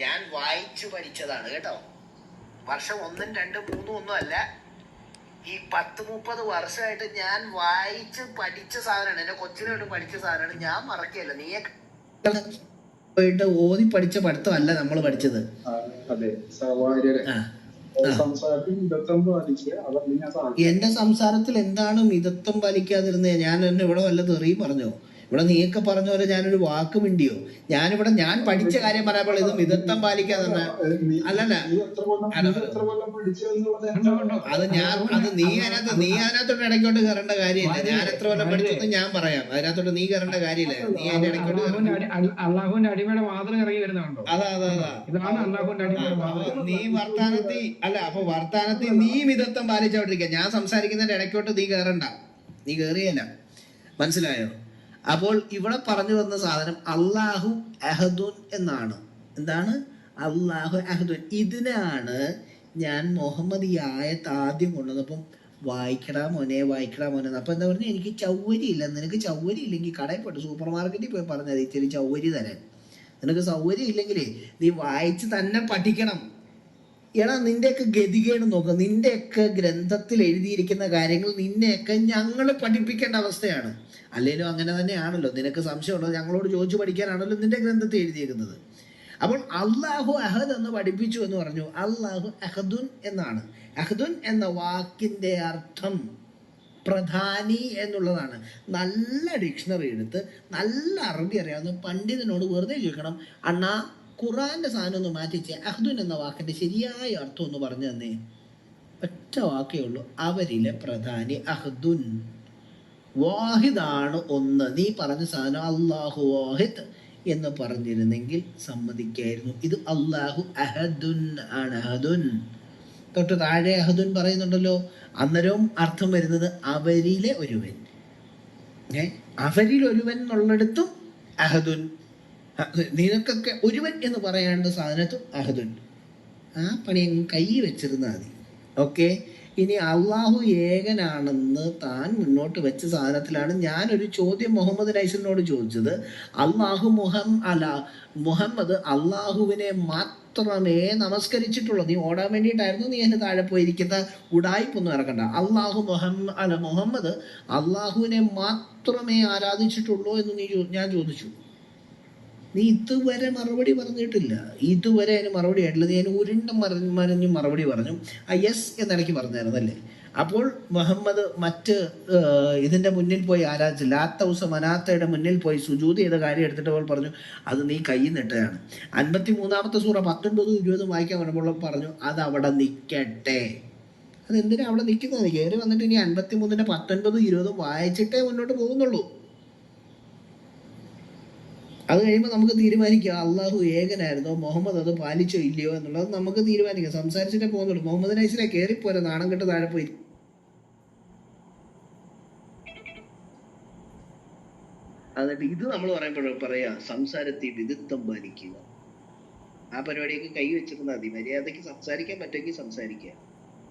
ഞാൻ വായിച്ചു പഠിച്ചതാണ് കേട്ടോ. വർഷം ഒന്നും രണ്ടും മൂന്നും ഒന്നും അല്ല. ഈ പത്ത് മുപ്പത് വർഷമായിട്ട് ഞാൻ വായിച്ച് പഠിച്ച സാധനമാണ്. എന്റെ കൊച്ചിനോട്ട് പഠിച്ച സാധനമാണ്. ഞാൻ മറക്കല്ല. നീയെ പോയിട്ട് ഓതി പഠിച്ച പഠിത്തമല്ല നമ്മൾ പഠിച്ചത്. എന്റെ സംസാരത്തിൽ എന്താണ് മിതത്വം പാലിക്കാതിരുന്നത് ഞാൻ എന്നെ ഇവിടെ വല്ല തെറി പറഞ്ഞോ? ഇവിടെ നീയൊക്കെ പറഞ്ഞ പോലെ ഞാനൊരു വാക്ക് മിണ്ടിയോ? ഞാനിവിടെ ഞാൻ പഠിച്ച കാര്യം പറയുമ്പോൾ ഇത് മിതത്വം പാലിക്കാതെ തന്നെ അല്ലല്ല. അത് ഞാൻ അത് നീ അതിനകത്ത് നീ അതിനകത്തോട്ട് ഇടയ്ക്കോട്ട് കയറേണ്ട കാര്യമില്ല. ഞാൻ എത്ര കൊല്ലം പഠിച്ചെന്ന് ഞാൻ പറയാം. അതിനകത്തോട്ട് നീ കയറേണ്ട കാര്യമില്ല. നീ അതിന്റെ ഇടയ്ക്കോട്ട് അള്ളാഹുവിന്റെ അടിമയുടെ മാതൃക ഇറങ്ങി വരുന്നുണ്ടോ അതാ അതാ അതാ. ഇതാണ് അള്ളാഹുവിന്റെ അടിമയുടെ നീ വർത്താനത്തി അല്ല അപ്പൊ വർത്താനത്തി നീ മിതത്വം പാലിച്ചോണ്ടിരിക്കുക ഞാൻ സംസാരിക്കുന്നതിന്റെ ഇടയ്ക്കോട്ട് നീ കയറണ്ട. നീ കയറിയല്ല മനസ്സിലായോ? അപ്പോൾ ഇവിടെ പറഞ്ഞു വന്ന സാധനം അള്ളാഹു അഹദുൻ എന്നാണ്. എന്താണ്? അള്ളാഹു അഹദുൻ. ഇതിനാണ് ഞാൻ മുഹമ്മദ് ഈ ആയത്ത് ആദ്യം കൊണ്ടുവന്നപ്പം വായിക്കടാ മോനെ വായിക്കടാ മോനെ അപ്പോൾ അപ്പൊ എന്താ പറഞ്ഞു? എനിക്ക് ചൗവരി ഇല്ല. നിനക്ക് ചൗവരി ഇല്ലെങ്കിൽ കടയിൽ പോയിട്ട് സൂപ്പർ മാർക്കറ്റിൽ പോയി പറഞ്ഞാൽ ഇച്ചിരി ചൗവരി തരാൻ. നിനക്ക് സൗകര്യം ഇല്ലെങ്കിലേ നീ വായിച്ച് തന്നെ പഠിക്കണം. എടാ നിന്റെയൊക്കെ ഗതികേട് നോക്കുക നിന്റെയൊക്കെ ഗ്രന്ഥത്തിൽ എഴുതിയിരിക്കുന്ന കാര്യങ്ങൾ നിന്നെയൊക്കെ ഞങ്ങൾ പഠിപ്പിക്കേണ്ട അവസ്ഥയാണ്. അല്ലെങ്കിലും അങ്ങനെ തന്നെയാണല്ലോ. നിനക്ക് സംശയമുണ്ടോ? ഞങ്ങളോട് ചോദിച്ചു പഠിക്കാനാണല്ലോ നിന്റെ ഗ്രന്ഥത്തിൽ എഴുതിയിരിക്കുന്നത് അപ്പോൾ അള്ളാഹു അഹദ് എന്ന് പഠിപ്പിച്ചു എന്ന് പറഞ്ഞു. അള്ളാഹു അഹദുൻ എന്നാണ്. അഹദുൻ എന്ന വാക്കിന്റെ അർത്ഥം പ്രധാനി എന്നുള്ളതാണ്. നല്ല ഡിക്ഷണറി എടുത്ത് നല്ല അറബി അറിയാവുന്ന പണ്ഡിതനോട് വെറുതെ ചോദിക്കണം അണ്ണാ ഖുറാന്റെ സാധനം ഒന്ന് മാറ്റിച്ച്. അഹ്ദുൻ എന്ന വാക്കിന്റെ ശരിയായ അർത്ഥം ഒന്ന് പറഞ്ഞു തന്നേ. ഒറ്റ വാക്കേ ഉള്ളൂ. അവരിലെ പ്രധാനി അഹ്ദുൻ. വാഹിദാണ് ഒന്ന്. നീ പറഞ്ഞ സാധനം അള്ളാഹു വാഹിദ് എന്ന് പറഞ്ഞിരുന്നെങ്കിൽ സമ്മതിക്കായിരുന്നു. ഇത് അള്ളാഹു അഹദുൻ ആണ്. അഹദുൻ. തൊട്ട് താഴെ അഹദുൻ പറയുന്നുണ്ടല്ലോ. അന്നേരവും അർത്ഥം വരുന്നത് അവരിലെ ഒരുവൻ. ഏ? അവരിൽ ഒരുവൻ എന്നുള്ളിടത്തും അഹദുൻ. അഹ് നിനക്കൊക്കെ ഒരുവൻ എന്ന് പറയാണ്ട് സാധനത്തും അഹദുൻ. ആ പണി കൈ വെച്ചിരുന്നാൽ മതി. ഓക്കെ? ഇനി അള്ളാഹു ഏകനാണെന്ന് താൻ മുന്നോട്ട് വെച്ച സാധനത്തിലാണ് ഞാനൊരു ചോദ്യം മുഹമ്മദ് നൈസലിനോട് ചോദിച്ചത്. അള്ളാഹു മുഹം അല മുഹമ്മദ് അള്ളാഹുവിനെ മാത്രമേ നമസ്കരിച്ചിട്ടുള്ളൂ. നീ ഓടാൻ വേണ്ടിയിട്ടായിരുന്നു നീ എന്നെ താഴെ പോയിരിക്കുന്ന ഉടായ്പൊന്നും ഇറക്കണ്ട. അള്ളാഹു മുഹം അല മുഹമ്മദ് അള്ളാഹുവിനെ മാത്രമേ ആരാധിച്ചിട്ടുള്ളൂ എന്ന് നീ ഞാൻ ചോദിച്ചു. നീ ഇതുവരെ മറുപടി പറഞ്ഞിട്ടില്ല. ഇതുവരെ അതിന് മറുപടി ആയിട്ടില്ല. നീ അതിന് ഉരുണ്ട മറിഞ്ഞ് മറിഞ്ഞും മറുപടി പറഞ്ഞു. ആ യെസ് എന്നിടയ്ക്ക് പറഞ്ഞായിരുന്നല്ലേ അപ്പോൾ മുഹമ്മദ് മറ്റ് ഇതിന്റെ മുന്നിൽ പോയി ആരാധിച്ചു ലാത്തൗസ മനാത്തയുടെ മുന്നിൽ പോയി സുജൂത് ചെയ്ത കാര്യം എടുത്തിട്ട് അവൾ പറഞ്ഞു അത് നീ കയ്യിൽ നിട്ടതാണ്. അൻപത്തി മൂന്നാമത്തെ സൂറ പത്തൊൻപതും ഇരുപതും വായിക്കാൻ വരുമ്പോൾ പറഞ്ഞു അത് അവിടെ നിൽക്കട്ടെ അതെന്തിനാണ് അവിടെ നിൽക്കുന്നത് കയറി വന്നിട്ട് ഇനി അൻപത്തി മൂന്നിന്റെ പത്തൊൻപതും ഇരുപതും വായിച്ചിട്ടേ മുന്നോട്ട് പോകുന്നുള്ളൂ. അത് കഴിയുമ്പോൾ നമുക്ക് തീരുമാനിക്കാം. അള്ളാഹു ഏകനായിരുന്നോ? മുഹമ്മദ് അത് പാലിച്ചോ ഇല്ലയോ എന്നുള്ളത് നമുക്ക് തീരുമാനിക്കാം. സംസാരിച്ചിട്ടേ പോകുന്നുള്ളൂ. മുഹമ്മദ് നൈസിനെ കയറിപ്പോരെ നാണം കെട്ട് താഴെ പോയി. എന്നിട്ട് ഇത് നമ്മൾ പറയുമ്പോഴും പറയാ സംസാരത്തിൽ വിദഗ്ധം പാലിക്കുക. ആ പരിപാടിയൊക്കെ കൈ വെച്ചിരുന്നാൽ മതി. മര്യാദയ്ക്ക് സംസാരിക്കാൻ പറ്റുമെങ്കിൽ സംസാരിക്കുക.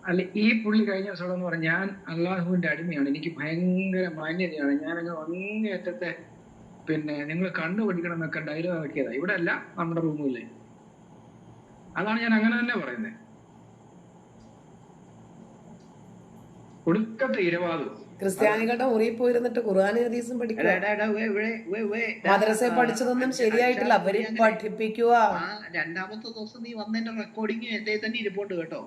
അല്ല ഈ പുള്ളി കഴിഞ്ഞ ദിവസം പറഞ്ഞാൽ ഞാൻ അള്ളാഹുവിന്റെ അടിമയാണ്. എനിക്ക് ഭയങ്കര മാന്യതയാണ്. ഞാനങ്ങ് അങ്ങ് അങ്ങേയറ്റത്തെ പിന്നെ നിങ്ങൾ കണ്ടുപിടിക്കണം എന്നൊക്കെ ഡയലോഗ് ആക്കിയതാ. ഇവിടെ അല്ല നമ്മുടെ റൂമില്ലേ അതാണ് ഞാൻ അങ്ങനെ തന്നെ പറയുന്നത് ഒടുക്കത്തെ ഇരവാദം. ക്രിസ്ത്യാനികളുടെ മുറിയിൽ പോയിരുന്നിട്ട് ഖുർആൻ ഹദീസും പഠിക്കുക. പഠിച്ചതൊന്നും ശരിയായിട്ടില്ല. അവർ പഠിപ്പിക്കുക രണ്ടാമത്തെ ദിവസം നീ വന്നതിന്റെ റെക്കോർഡിങ് എന്റെ തന്നെ ഇരിപ്പുണ്ട് കേട്ടോ.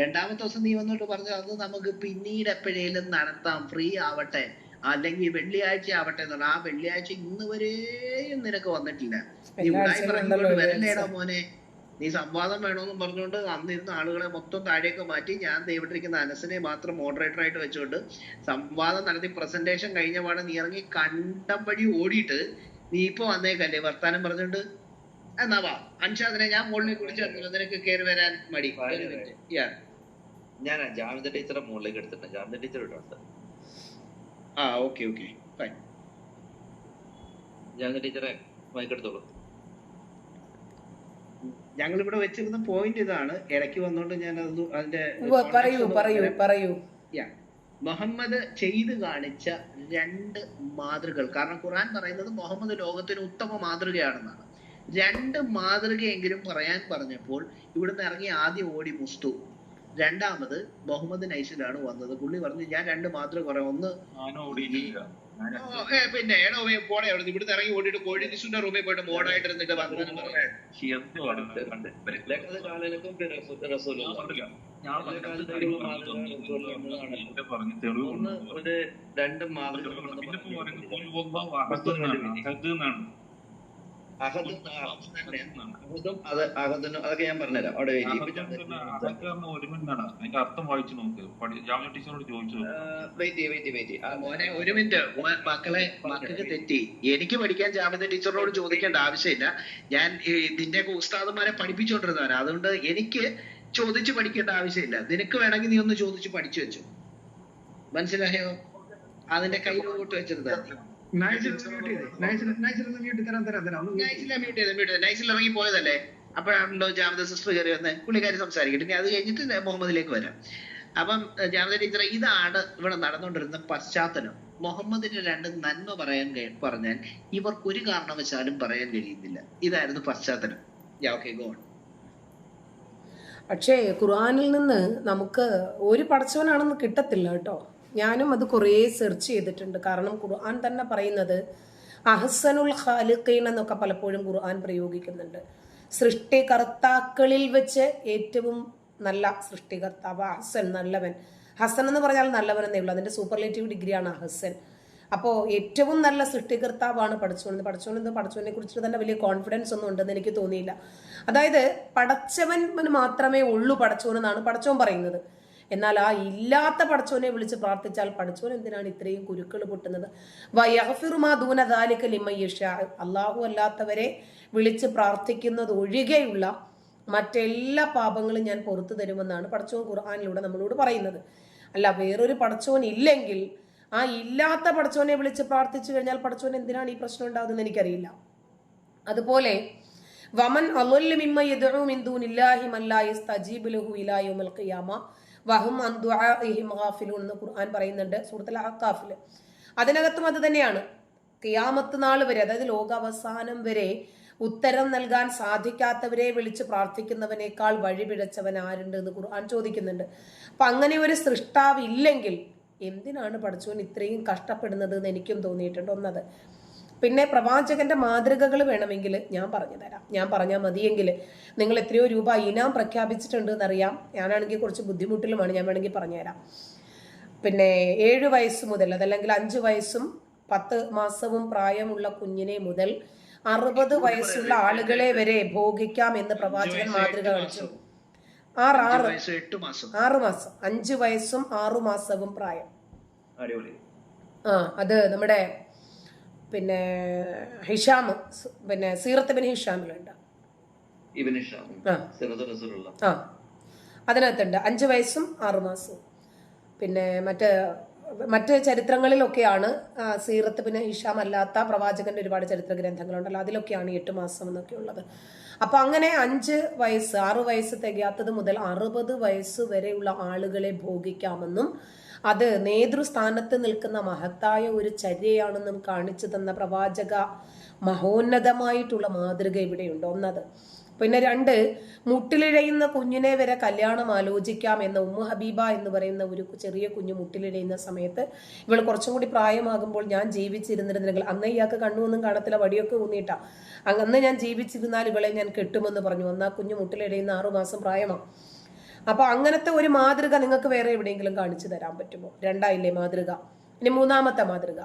രണ്ടാമത്തെ ദിവസം നീ വന്നിട്ട് പറഞ്ഞു അത് നമുക്ക് പിന്നീട് എപ്പോഴേലും നടത്താം. ഫ്രീ ആവട്ടെ. അല്ലെങ്കിൽ വെള്ളിയാഴ്ച ആവട്ടെ ആ വെള്ളിയാഴ്ച ഇന്ന് വരെയും നിനക്ക് വന്നിട്ടില്ല. നീ ഉണ്ടായി ഉടായി പറഞ്ഞുകൊണ്ട് വരല്ലേടാ മോനെ? നീ സംവാദം വേണമെന്നും പറഞ്ഞുകൊണ്ട് അന്നിരുന്ന ആളുകളെ മൊത്തം താഴേക്ക് മാറ്റി ഞാൻ ദൈവട്ടിരിക്കുന്ന അനസിനെ മാത്രം മോഡറേറ്റർ ആയിട്ട് വെച്ചുകൊണ്ട് സംവാദം നടത്തി പ്രസന്റേഷൻ കഴിഞ്ഞ പാടെ നീ ഇറങ്ങി കണ്ടം വഴി ഓടിയിട്ട് നീ ഇപ്പൊ വന്നേക്കല്ലേ? വർത്താനം പറഞ്ഞുകൊണ്ട് എന്നാ വാ അൻഷാദിനെ ഞാൻ മുകളിലേക്ക് കുറിച്ച് നിനക്ക് കയറി വരാൻ മടി. ഞാൻ ജാമിത ടീച്ചറെ മുകളിലേക്ക് എടുത്തിട്ടുണ്ട്. ജാമിത ടീച്ചർ ഇട്ടുണ്ട് ആ ഓക്കെ ഓക്കെ. ഫൈൻ ജാമിത ടീച്ചറെ മൈക്കെടുത്തോളൂ ഞങ്ങൾ ഇവിടെ വെച്ചിരുന്ന പോയിന്റ് ഇതാണ്. ഇടയ്ക്ക് വന്നോണ്ട് ഞാൻ അത് അതിന്റെ ഉവ്വ് പറയൂ context പറയൂ പറയൂ. മുഹമ്മദ് ചെയ്തു കാണിച്ച രണ്ട് മാതൃകൾ കാരണം ഖുർആൻ പറയുന്നത് മുഹമ്മദ് ലോകത്തിന് ഉത്തമ മാതൃകയാണെന്നാണ്. രണ്ട് മാതൃകയെങ്കിലും പറയാൻ പറഞ്ഞപ്പോൾ ഇവിടുന്ന് ഇറങ്ങി ആദ്യം ഓടി മുസ്തു. രണ്ടാമത് മുഹമ്മദ് നൈസിലാണ് വന്നത്. പുള്ളി പറഞ്ഞു ഞാൻ രണ്ട് മാത്രം പറയാം ഒന്ന് പിന്നെ എടോ പോടെ അവിടെ ഇവിടുന്ന് ഇറങ്ങി ഓടിയിട്ട് കോഴി നിസുന്റെ റൂമിൽ പോയിട്ട് മോഡായിട്ട് ഇരുന്നിട്ട് വന്നു. രണ്ട് മാതൃക പിന്നെ ഇപ്പൊ പറയുന്നത് ഖുൽ ഹുവല്ലാഹു അഹദ്. അഹദും അത്. അതൊക്കെ ഞാൻ പറഞ്ഞുതരാം. അവിടെ അതിന്റെ അർത്ഥം വായിച്ചു നോക്ക്. ജാമ്യ ടീച്ചറോട് ചോദിച്ചു വെയിറ്റ് വെയിറ്റ് വെയിറ്റ് മോനെ ഒരു മിനിറ്റ്. മക്കളെ മക്കൾക്ക് തെറ്റി. എനിക്ക് പഠിക്കാൻ ജാമ്യത ടീച്ചറിനോട് ചോദിക്കേണ്ട ആവശ്യമില്ല. ഞാൻ ഇതിന്റെ ഇതിന്റെയൊക്കെ ഉസ്താദന്മാരെ പഠിപ്പിച്ചുകൊണ്ടിരുന്നവരാ അതുകൊണ്ട് എനിക്ക് ചോദിച്ചു പഠിക്കേണ്ട ആവശ്യമില്ല. നിനക്ക് വേണമെങ്കിൽ നീ ഒന്ന് ചോദിച്ചു പഠിച്ചു വെച്ചു. മനസ്സിലായോ? അതിന്റെ കയ്യിലോട്ട് വെച്ചിരുന്നത്. നൈസിൽ ഇറങ്ങി പോയതല്ലേ? അപ്പോഴാണല്ലോ ജാമത സിസ്റ്റർ കയറി വന്ന്. പുള്ളിക്കാരി സംസാരിക്കട്ടെ. ഇനി അത് കഴിഞ്ഞിട്ട് മുഹമ്മദിലേക്ക് വരാം. അപ്പം ജാമത ടീച്ചർ ഇതാണ് ഇവിടെ നടന്നുകൊണ്ടിരുന്ന പശ്ചാത്തലം. മുഹമ്മദിന്റെ രണ്ട് നന്മ പറയാൻ കഴി- പറഞ്ഞാൽ ഇവർക്ക് ഒരു കാരണവശാലും പറയാൻ കഴിയുന്നില്ല. ഇതായിരുന്നു പശ്ചാത്തലം. ഓക്കെ ഗോൺ പക്ഷേ ഖുർആാനിൽ നിന്ന് നമുക്ക് ഒരു പടച്ചവനാണെന്ന് കിട്ടത്തില്ല കേട്ടോ. ഞാനും അത് കുറേ സെർച്ച് ചെയ്തിട്ടുണ്ട്. കാരണം ഖുർആൻ തന്നെ പറയുന്നത് അഹസനുൽ ഖാലിഖീൻ എന്നൊക്കെ പലപ്പോഴും ഖുർആൻ പ്രയോഗിക്കുന്നുണ്ട്. സൃഷ്ടികർത്താക്കളിൽ വെച്ച് ഏറ്റവും നല്ല സൃഷ്ടികർത്താവ് അഹസൻ നല്ലവൻ. ഹസൻ എന്ന് പറഞ്ഞാൽ നല്ലവൻ എന്നേ ഉള്ളൂ. അതിന്റെ സൂപ്പർലേറ്റീവ് ഡിഗ്രിയാണ് അഹസൻ. അപ്പോൾ ഏറ്റവും നല്ല സൃഷ്ടികർത്താവാണ് പഠിച്ചുകൊണ്ട് പഠിച്ചുകൊണ്ട് പഠിച്ചോനെ കുറിച്ച് തന്നെ വലിയ കോൺഫിഡൻസ് ഒന്നും ഉണ്ടെന്ന് എനിക്ക് തോന്നിയില്ല. അതായത് പടച്ചവൻ മാത്രമേ ഉള്ളൂ പടച്ചോനെന്നാണ് പടച്ചോൻ പറയുന്നത്. എന്നാൽ ആ ഇല്ലാത്ത പടച്ചോനെ വിളിച്ച് പ്രാർത്ഥിച്ചാൽ പടച്ചോൻ എന്തിനാണ് ഇത്രയും കുരുക്കൾ പൊട്ടുന്നത്? അള്ളാഹു അല്ലാത്തവരെ വിളിച്ച് പ്രാർത്ഥിക്കുന്നത് ഒഴികെയുള്ള മറ്റെല്ലാ പാപങ്ങളും ഞാൻ പുറത്തു തരുമെന്നാണ് പടച്ചോൻ ഖുർആാനിലൂടെ നമ്മളോട് പറയുന്നത്. അല്ല വേറൊരു പടച്ചോൻ ഇല്ലെങ്കിൽ ആ ഇല്ലാത്ത പടച്ചോനെ വിളിച്ച് പ്രാർത്ഥിച്ചു കഴിഞ്ഞാൽ പടച്ചോൻ എന്തിനാണ് ഈ പ്രശ്നം ഉണ്ടാകുന്നത് എനിക്കറിയില്ല. അതുപോലെ വമൻ അളുല്ലു മിമ്മ യദ്ഉ മിൻ ദൂനില്ലാഹി മൻ യസ്തജീബു ലഹു ഇലായുമൽ യൗമിൽ ഖിയാമ. വഹും എന്ന് ഖുർആൻ പറയുന്നുണ്ട് സൂറത്തുൽ അക്കാഫിൽ അതിനകത്തും അത് തന്നെയാണ്. കിയാമത്ത് നാൾ വരെ അതായത് ലോകാവസാനം വരെ ഉത്തരം നൽകാൻ സാധിക്കാത്തവരെ വിളിച്ച് പ്രാർത്ഥിക്കുന്നവനേക്കാൾ വഴിപിഴച്ചവൻ ആരുണ്ട് എന്ന് ഖുർആൻ ചോദിക്കുന്നുണ്ട്. അപ്പൊ അങ്ങനെ ഒരു സൃഷ്ടാവ് ഇല്ലെങ്കിൽ എന്തിനാണ് പഠിച്ചവൻ ഇത്രയും കഷ്ടപ്പെടുന്നത് എന്ന് എനിക്കും തോന്നിയിട്ടുണ്ട്. ഒന്നത് പിന്നെ പ്രവാചകന്റെ മാതൃകകൾ വേണമെങ്കിൽ ഞാൻ പറഞ്ഞു തരാം. ഞാൻ പറഞ്ഞാൽ മതിയെങ്കിൽ നിങ്ങൾ എത്രയോ രൂപ ഇനാം പ്രഖ്യാപിച്ചിട്ടുണ്ട് എന്നറിയാം. ഞാനാണെങ്കിൽ കുറച്ച് ബുദ്ധിമുട്ടിലുമാണ്. ഞാൻ വേണമെങ്കിൽ പറഞ്ഞുതരാം. പിന്നെ ഏഴ് വയസ്സ് മുതൽ അതല്ലെങ്കിൽ അഞ്ച് വയസ്സും പത്ത് മാസവും പ്രായമുള്ള കുഞ്ഞിനെ മുതൽ അറുപത് വയസ്സുള്ള ആളുകളെ വരെ ഭോഗിക്കാം എന്ന് പ്രവാചകൻ മാതൃക കാണിച്ചു. ആറ് ആറ് ആറ് മാസം. അഞ്ച് വയസ്സും ആറു മാസവും പ്രായം. ആ അത് നമ്മുടെ പിന്നെ ഹിഷാം പിന്നെ സീറത്ത് ബിൻ ഹിഷാമിലുണ്ട് ആ. അതിനകത്തുണ്ട്. അഞ്ച് വയസ്സും ആറു മാസവും. പിന്നെ മറ്റ് മറ്റ് ചരിത്രങ്ങളിലൊക്കെയാണ് സീറത്ത് പിന്നെ ഹിഷാം അല്ലാത്ത പ്രവാചകന്റെ ഒരുപാട് ചരിത്ര ഗ്രന്ഥങ്ങളുണ്ടല്ലോ. അതിലൊക്കെയാണ് എട്ട് മാസം എന്നൊക്കെ ഉള്ളത്. അപ്പൊ അങ്ങനെ അഞ്ച് വയസ്സ് ആറു വയസ്സ് തികയാത്തത് മുതൽ അറുപത് വയസ്സ് വരെയുള്ള ആളുകളെ ഭോഗിക്കാമെന്നും അത് നേതൃസ്ഥാനത്ത് നിൽക്കുന്ന മഹത്തായ ഒരു ചര്യയാണെന്നും കാണിച്ചു തന്ന പ്രവാചക മഹോന്നതമായിട്ടുള്ള മാതൃക ഇവിടെയുണ്ട്. ഒന്നത്. പിന്നെ രണ്ട് മുട്ടിലിഴയുന്ന കുഞ്ഞിനെ വരെ കല്യാണം ആലോചിക്കാം എന്ന ഉമ്മ ഹബീബ എന്ന് പറയുന്ന ഒരു ചെറിയ കുഞ്ഞ് മുട്ടിലിഴയുന്ന സമയത്ത് ഇവൾ കുറച്ചും കൂടി പ്രായമാകുമ്പോൾ ഞാൻ ജീവിച്ചിരുന്നിരുന്നെങ്കിൽ അന്ന് ഇയാൾക്ക് കണ്ണുമൊന്നും കാണത്തില്ല വടിയൊക്കെ ഊന്നിയിട്ടാ. അന്ന് ഞാൻ ജീവിച്ചിരുന്നാൽ ഇവളെ ഞാൻ കെട്ടുമെന്ന് പറഞ്ഞു. അന്ന് ആ കുഞ്ഞ് മുട്ടിലിഴയുന്ന ആറുമാസം പ്രായമാണ് അപ്പൊ അങ്ങനത്തെ ഒരു മാതൃക നിങ്ങൾക്ക് വേറെ എവിടെയെങ്കിലും കാണിച്ചു തരാൻ പറ്റുമോ? രണ്ടായില്ലേ മാതൃക? ഇനി മൂന്നാമത്തെ മാതൃക.